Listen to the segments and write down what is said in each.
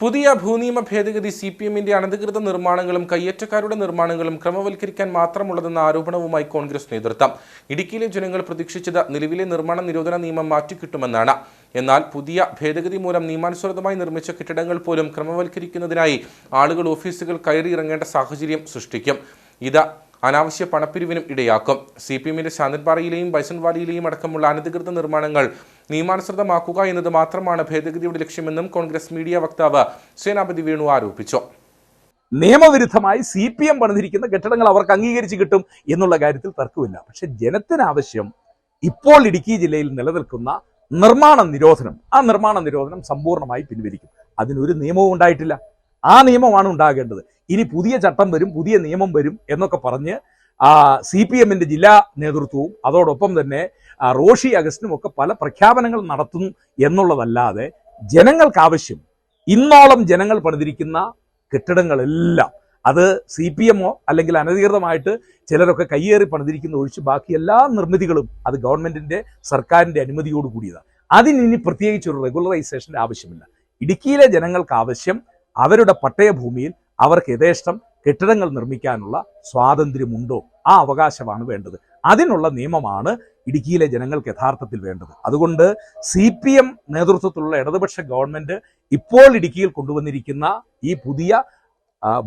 പുതിയ ഭൂനിയമ ഭേദഗതി C P എമ്മിന്റെ അനധികൃത നിർമ്മാണങ്ങളും കയ്യേറ്റക്കാരുടെ നിർമ്മാണങ്ങളും ക്രമവൽക്കരിക്കാൻ മാത്രമുള്ളതെന്ന ആരോപണവുമായി കോൺഗ്രസ് നേതൃത്വം. ഇടുക്കിയിലെ ജനങ്ങൾ പ്രതീക്ഷിച്ചത് നിലവിലെ നിർമ്മാണ നിരോധന നിയമം മാറ്റിക്കിട്ടുമെന്നാണ്. എന്നാൽ പുതിയ ഭേദഗതി മൂലം നിയമാനുസൃതമായി നിർമ്മിച്ച കെട്ടിടങ്ങൾ പോലും ക്രമവൽക്കരിക്കുന്നതിനായി ആളുകൾ ഓഫീസുകൾ കയറിയിറങ്ങേണ്ട സാഹചര്യം സൃഷ്ടിക്കും. ഇത് അനാവശ്യ പണപ്പിരിവിനും ഇടയാക്കും. സി പി എമ്മിന്റെ ശാന്തൻപാറയിലെയും ബൈസൺവാലിയിലെയും അടക്കമുള്ള അനധികൃത നിർമ്മാണങ്ങൾ നിയമാനുസൃതമാക്കുക എന്നത് മാത്രമാണ് ഭേദഗതിയുടെ ലക്ഷ്യമെന്നും കോൺഗ്രസ് മീഡിയ വക്താവ് സേനാപതി വേണു ആരോപിച്ചു. നിയമവിരുദ്ധമായി സി പി എം പണിതിരിക്കുന്ന കെട്ടിടങ്ങൾ അവർക്ക് അംഗീകരിച്ച് കിട്ടും എന്നുള്ള കാര്യത്തിൽ തർക്കമില്ല. പക്ഷെ ജനത്തിനാവശ്യം ഇപ്പോൾ ഇടുക്കി ജില്ലയിൽ നിലനിൽക്കുന്ന നിർമ്മാണ നിരോധനം ആ നിർമ്മാണ നിരോധനം സമ്പൂർണമായി പിൻവലിക്കും. അതിനൊരു നിയമവും ഉണ്ടായിട്ടില്ല. ആ നിയമമാണ് ഉണ്ടാകേണ്ടത്. ഇനി പുതിയ ചട്ടം വരും പുതിയ നിയമം വരും എന്നൊക്കെ പറഞ്ഞ് സി പി എമ്മിന്റെ ജില്ലാ നേതൃത്വവും അതോടൊപ്പം തന്നെ റോഷി അഗസ്റ്റിനും ഒക്കെ പല പ്രഖ്യാപനങ്ങൾ നടത്തും എന്നുള്ളതല്ലാതെ ജനങ്ങൾക്ക് ആവശ്യം ഇന്നോളം ജനങ്ങൾ പണിതിരിക്കുന്ന കെട്ടിടങ്ങളെല്ലാം അത് സി പി എമ്മോ അല്ലെങ്കിൽ അനധികൃതമായിട്ട് ചിലരൊക്കെ കയ്യേറി പണിതിരിക്കുന്ന ഒഴിച്ച് ബാക്കി എല്ലാ നിർമ്മിതികളും അത് ഗവൺമെന്റിന്റെ സർക്കാരിന്റെ അനുമതിയോട് കൂടിയതാണ് അതിനി പ്രത്യേകിച്ച് ഒരു റെഗുലറൈസേഷന്റെ ആവശ്യമില്ല. ഇടുക്കിയിലെ ജനങ്ങൾക്ക് ആവശ്യം അവരുടെ പട്ടയഭൂമിയിൽ അവർക്ക് യഥേഷ്ടം കെട്ടിടങ്ങൾ നിർമ്മിക്കാനുള്ള സ്വാതന്ത്ര്യമുണ്ടോ? ആ അവകാശമാണ് വേണ്ടത്. അതിനുള്ള നിയമമാണ് ഇടുക്കിയിലെ ജനങ്ങൾക്ക് യഥാർത്ഥത്തിൽ വേണ്ടത്. അതുകൊണ്ട് സി പി എം നേതൃത്വത്തിലുള്ള ഇടതുപക്ഷ ഗവൺമെന്റ് ഇപ്പോൾ ഇടുക്കിയിൽ കൊണ്ടുവന്നിരിക്കുന്ന ഈ പുതിയ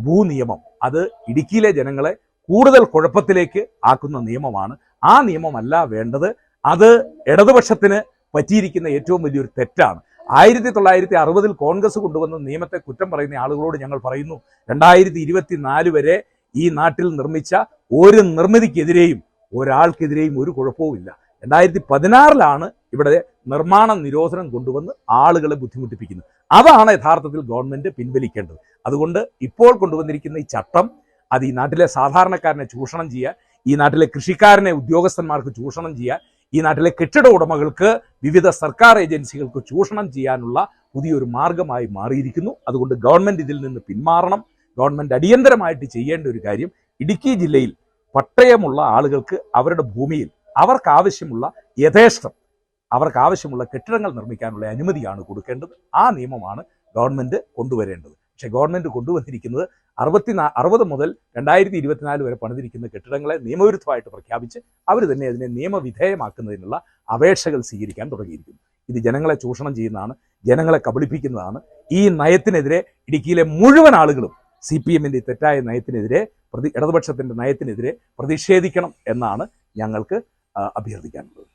ഭൂനിയമം അത് ഇടുക്കിയിലെ ജനങ്ങളെ കൂടുതൽ കുഴപ്പത്തിലേക്ക് ആക്കുന്ന നിയമമാണ്. ആ നിയമമല്ല വേണ്ടത്. അത് ഇടതുപക്ഷത്തിന് പറ്റിയിരിക്കുന്ന ഏറ്റവും വലിയൊരു തെറ്റാണ്. ആയിരത്തി തൊള്ളായിരത്തി അറുപതിൽ കോൺഗ്രസ് കൊണ്ടുവന്ന നിയമത്തെ കുറ്റം പറയുന്ന ആളുകളോട് ഞങ്ങൾ പറയുന്നു രണ്ടായിരത്തി ഇരുപത്തിനാല് വരെ ഈ നാട്ടിൽ നിർമ്മിച്ച ഒരു നിർമ്മിതിക്കെതിരെയും ഒരാൾക്കെതിരെയും ഒരു കുഴപ്പവുമില്ല രണ്ടായിരത്തി പതിനാറിലാണ് ഇവിടെ നിർമ്മാണ നിരോധനം കൊണ്ടുവന്ന് ആളുകളെ ബുദ്ധിമുട്ടിപ്പിക്കുന്നത്. അതാണ് യഥാർത്ഥത്തിൽ ഗവൺമെന്റ് പിൻവലിക്കേണ്ടത്. അതുകൊണ്ട് ഇപ്പോൾ കൊണ്ടുവന്നിരിക്കുന്ന ഈ ചട്ടം അത് ഈ നാട്ടിലെ സാധാരണക്കാരനെ ചൂഷണം ചെയ്യാൻ ഈ നാട്ടിലെ കൃഷിക്കാരനെ ഉദ്യോഗസ്ഥന്മാർക്ക് ചൂഷണം ചെയ്യാൻ ഈ നാട്ടിലെ കെട്ടിട ഉടമകൾക്ക് വിവിധ സർക്കാർ ഏജൻസികൾക്ക് ചൂഷണം ചെയ്യാനുള്ള പുതിയൊരു മാർഗമായി മാറിയിരിക്കുന്നു. അതുകൊണ്ട് ഗവൺമെന്റ് ഇതിൽ നിന്ന് പിന്മാറണം. ഗവൺമെന്റ് അടിയന്തരമായിട്ട് ചെയ്യേണ്ട ഒരു കാര്യം ഇടുക്കി ജില്ലയിൽ പട്ടയമുള്ള ആളുകൾക്ക് അവരുടെ ഭൂമിയിൽ അവർക്ക് ആവശ്യമുള്ള യഥേഷ്ടം അവർക്ക് ആവശ്യമുള്ള കെട്ടിടങ്ങൾ നിർമ്മിക്കാനുള്ള അനുമതിയാണ് കൊടുക്കേണ്ടത്. ആ നിയമമാണ് ഗവൺമെന്റ് കൊണ്ടുവരേണ്ടത്. പക്ഷെ ഗവൺമെന്റ് കൊണ്ടുവന്നിരിക്കുന്നത് അറുപത്തി അറുപത് മുതൽ രണ്ടായിരത്തി ഇരുപത്തിനാല് വരെ പണിതിരിക്കുന്ന കെട്ടിടങ്ങളെ നിയമവിരുദ്ധമായിട്ട് പ്രഖ്യാപിച്ച് അവർ തന്നെ അതിനെ നിയമവിധേയമാക്കുന്നതിനുള്ള അപേക്ഷകൾ സ്വീകരിക്കാൻ തുടങ്ങിയിരിക്കുന്നു. ഇത് ജനങ്ങളെ ചൂഷണം ചെയ്യുന്നതാണ് ജനങ്ങളെ കബളിപ്പിക്കുന്നതാണ്. ഈ നയത്തിനെതിരെ ഇടുക്കിയിലെ മുഴുവൻ ആളുകളും സി പി എമ്മിന്റെ തെറ്റായ നയത്തിനെതിരെ പ്രതി ഇടതുപക്ഷത്തിന്റെ നയത്തിനെതിരെ പ്രതിഷേധിക്കണം എന്നാണ് ഞങ്ങൾക്ക് അഭ്യർത്ഥിക്കാനുള്ളത്.